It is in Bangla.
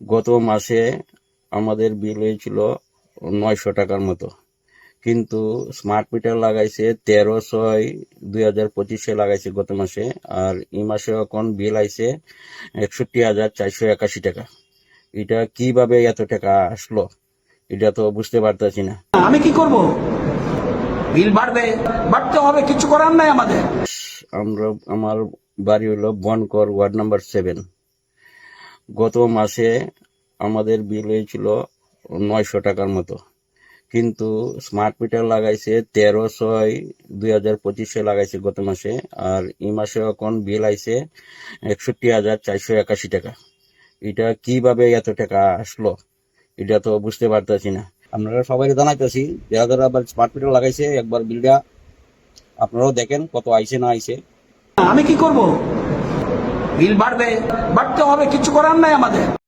গত মাসে আমাদের বিল হয়েছিল নয়শো টাকার মতো। কিন্তু স্মার্ট মিটার লাগাইছে তেরো ছয় দুই হাজার পঁচিশে লাগাইছে গত মাসে আর এই মাসে এখন বিল আইছে একষট্টি হাজার চারশো একাশি টাকা। এটা কীভাবে এত টাকা আসলো? এটা তো বুঝতে পারতেছি না। আমি কি করব? বিল বাড়বে? বাড়তে হবে কিছু করার নাই আমাদের। আমরা আমার বাড়ি হলো বনকর ওয়ার্ড নাম্বার সেভেন। গত মাসে আমাদের বিল হয়েছিল নয়শো টাকার মতো। কিন্তু স্মার্ট মিটার লাগাইছে তেরো ছয় দুই হাজার পঁচিশে লাগাইছে গত মাসে, আর এই মাসে এখন বিল আইছে একষট্টি হাজার চারশো একাশি টাকা। এটা কীভাবে এত টাকা আসলো? এটা তো বুঝতে পারতেছি না। আপনারা সবাই জানাইতেছি, যারা যারা আবার স্মার্ট মিটার লাগাইছে, একবার বিলটা আপনারাও দেখেন কত আইছে না আইছে। আমি কি করব? বিল বাড়বে বাড়তে হবে কিছু করার নাই আমাদের।